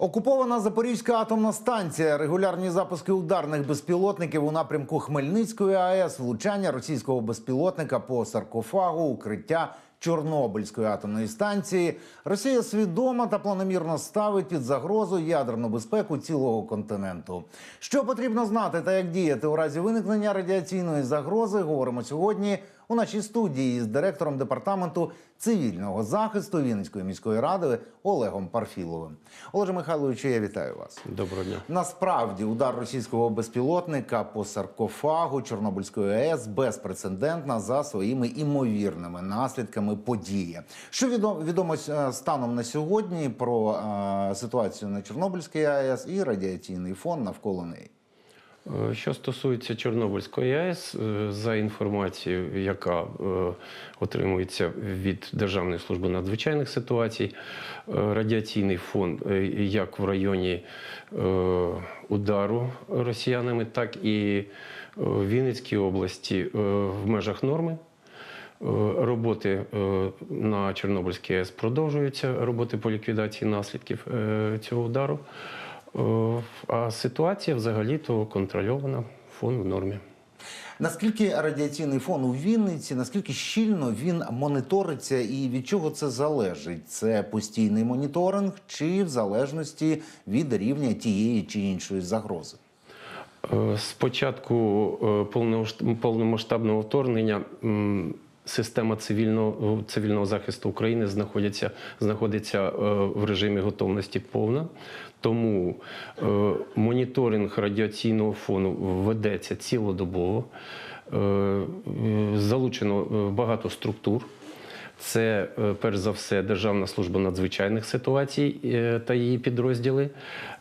Окупована Запорізька атомна станція, регулярні запуски ударних безпілотників у напрямку Хмельницької АЕС, влучання російського безпілотника по саркофагу, укриття Чорнобильської атомної станції. Росія свідомо та планомірно ставить під загрозу ядерну безпеку цілого континенту. Що потрібно знати та як діяти у разі виникнення радіаційної загрози, говоримо сьогодні у нашій студії з директором департаменту цивільного захисту Вінницької міської ради Олегом Парфіловим. Олеже Михайловичу, я вітаю вас. Доброго дня. Насправді удар російського безпілотника по саркофагу Чорнобильської АЕС безпрецедентна за своїми імовірними наслідками подія. Що відомо, відомо е, станом на сьогодні про е, ситуацію на Чорнобильській АЕС і радіаційний фон навколо неї? Е, Що стосується Чорнобильської АЕС, е, за інформацією, яка е, отримується від Державної служби надзвичайних ситуацій, радіаційний фон як в районі удару росіянами, так і в Вінницькій області в межах норми. Роботи на Чорнобильській АЕС продовжуються, роботи по ліквідації наслідків цього удару. Е, А ситуація взагалі-то контрольована, фон в нормі. Наскільки радіаційний фон у Вінниці, наскільки щільно він моніториться і від чого це залежить? Це постійний моніторинг чи в залежності від рівня тієї чи іншої загрози? Е, З початку е, повномасштабного вторгнення система цивільного, цивільного захисту України знаходиться, знаходиться е, в режимі готовності повна. Тому е, моніторинг радіаційного фону ведеться цілодобово. Е, Залучено е, багато структур. Це е, перш за все Державна служба надзвичайних ситуацій е, та її підрозділи,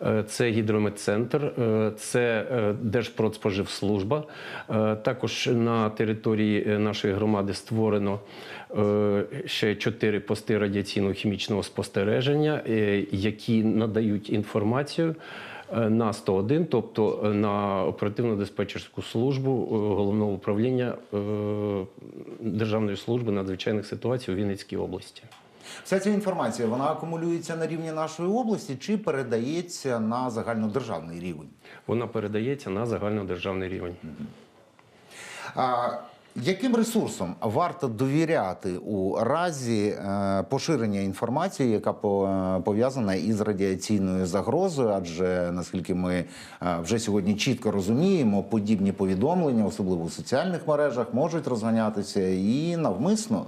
Е, це гідрометцентр, це Держпродспоживслужба. Також на території нашої громади створено ще чотири пости радіаційно-хімічного спостереження, які надають інформацію. Е, На 101, тобто е, на оперативно-диспетчерську службу е, головного управління Державної служби надзвичайних ситуацій у Вінницькій області. Вся ця інформація вона акумулюється на рівні нашої області чи передається на загальнодержавний рівень? Вона передається на загальнодержавний рівень. А, яким ресурсом варто довіряти у разі е, поширення інформації, яка е, пов'язана із радіаційною загрозою? Адже наскільки ми е, вже сьогодні чітко розуміємо, подібні повідомлення, особливо у соціальних мережах, можуть розганятися і навмисно.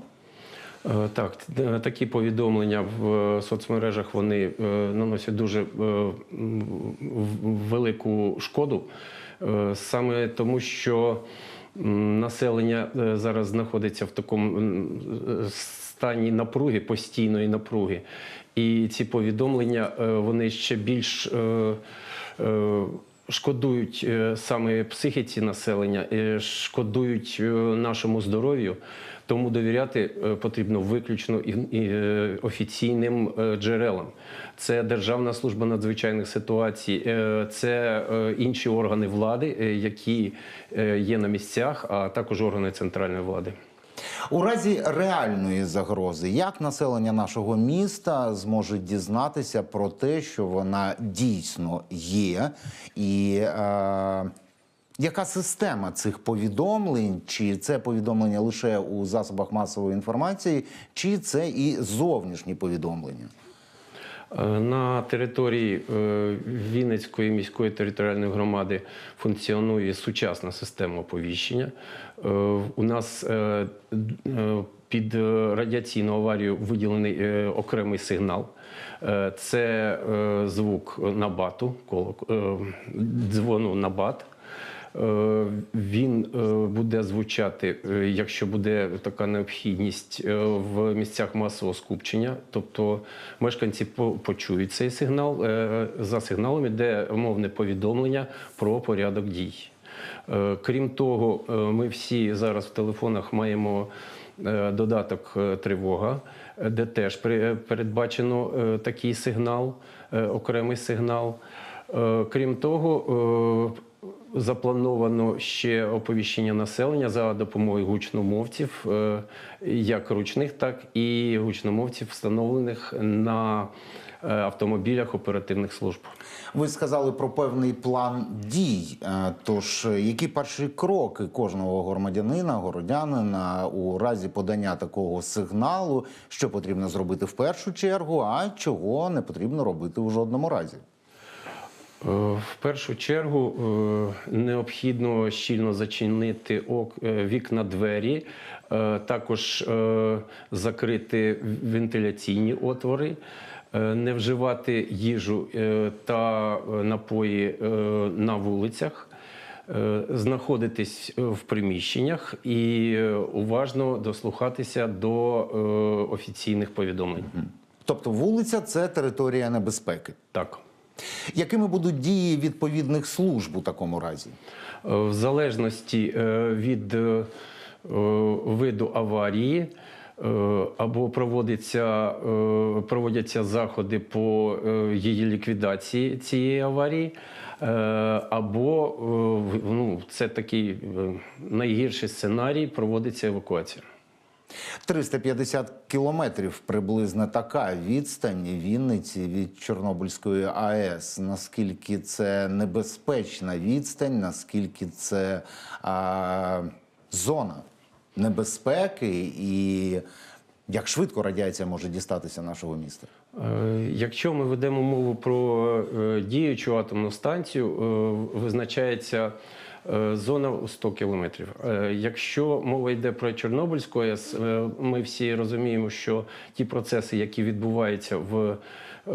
Так, такі повідомлення в соцмережах вони наносять дуже велику шкоду, саме тому, що населення е, зараз знаходиться в такому е, стані напруги, постійної напруги. І ці повідомлення е, вони ще більш шкодують саме психіці населення, шкодують нашому здоров'ю. Тому довіряти е, потрібно виключно е, офіційним е, джерелам. Це Державна служба надзвичайних ситуацій, це інші органи влади, які є на місцях, а також органи центральної влади. У разі реальної загрози, як населення нашого міста зможе дізнатися про те, що вона дійсно є, і е, яка система цих повідомлень? Чи це повідомлення лише у засобах масової інформації, чи це і зовнішні повідомлення? Е, На території е, Вінницької міської територіальної громади функціонує сучасна система оповіщення. Е, У нас під радіаційну аварію виділений окремий сигнал. Це звук набату, дзвону набат. Е, Він е, буде звучати, е, якщо буде така необхідність в місцях масового скупчення. Тобто мешканці почують цей сигнал. За сигналом іде мовне повідомлення про порядок дій. Крім того, ми всі зараз в телефонах маємо додаток тривога, де теж передбачено такий сигнал, окремий сигнал. Крім того, Заплановано ще оповіщення населення за допомогою гучномовців, е, як ручних, так і гучномовців, встановлених на е, автомобілях оперативних служб. Ви сказали про певний план дій. Е, Тож, які перші кроки кожного громадянина, городянина у разі подання такого сигналу, що потрібно зробити в першу чергу, а чого не потрібно робити у жодному разі? Е, В першу чергу е, необхідно щільно зачинити е, вікна двері, також закрити вентиляційні отвори, не вживати їжу та напої на вулицях. Знаходитись в приміщеннях і уважно дослухатися до офіційних повідомлень. Тобто, вулиця це територія небезпеки. Так. Якими будуть дії відповідних служб у такому разі? Е, В залежності е, від е, виду аварії або проводиться, проводяться заходи по її ліквідації цієї аварії, або ну, це такий найгірший сценарій проводиться евакуація. 350 кілометрів приблизно така відстань Вінниці від Чорнобильської АЕС. Наскільки це небезпечна відстань, наскільки це а, зона небезпеки, і як швидко радіація може дістатися нашого міста? Е, Якщо ми ведемо мову про е, діючу атомну станцію, е, визначається зона у 100 кілометрів. Е, Якщо мова йде про Чорнобильську АЕС, е, ми всі розуміємо, що ті процеси, які відбуваються в е, е,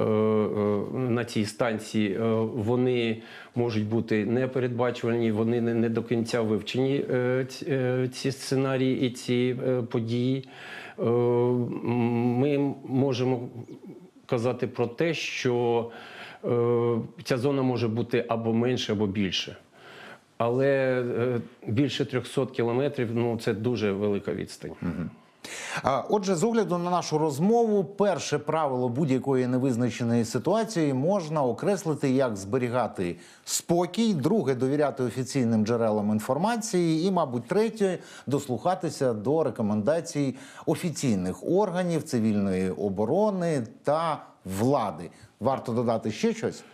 на цій станції, е, вони можуть бути непередбачувані, вони не до кінця вивчені е, ці- е, сценарії і ці е, події. Е, Ми можемо казати про те, що е, ця зона може бути або менше, або більше. Але е, більше 300 кілометрів ну це дуже велика відстань. А, Отже, з огляду на нашу розмову, перше правило будь-якої невизначеної ситуації можна окреслити як зберігати спокій, друге довіряти офіційним джерелам інформації, і, мабуть, третє дослухатися до рекомендацій офіційних органів цивільної оборони та влади. Варто додати ще щось.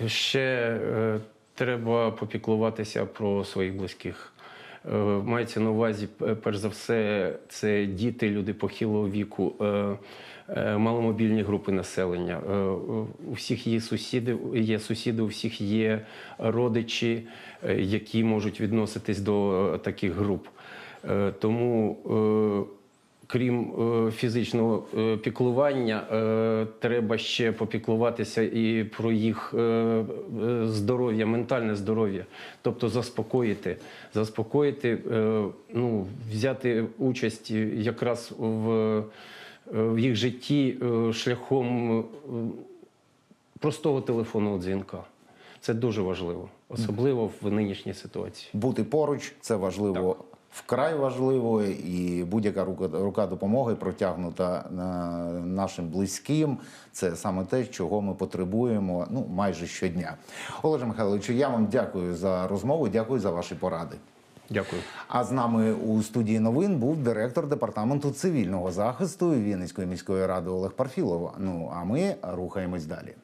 Е, Ще е, треба попіклуватися про своїх близьких. Е, Мається на увазі, перш за все, це діти, люди похилого віку, е, е, маломобільні групи населення. У всіх є сусіди, є сусіди, у всіх є родичі, які можуть відноситись до таких груп. Тому Крім е, фізичного е, піклування, е, треба ще попіклуватися і про їх здоров'я, ментальне здоров'я, тобто заспокоїти, заспокоїти, е, ну, взяти участь якраз в, в їх житті е, шляхом простого телефонного дзвінка. Це дуже важливо, особливо в нинішній ситуації. Бути поруч це важливо. Вкрай важливо, і будь-яка рука, рука допомоги протягнута е, нашим близьким. Це саме те, чого ми потребуємо ну майже щодня. Олеже Михайловичу, я вам дякую за розмову. Дякую за ваші поради. Дякую. А з нами у студії новин був директор департаменту цивільного захисту Вінницької міської ради Олег Парфілов. Ну а ми рухаємось далі.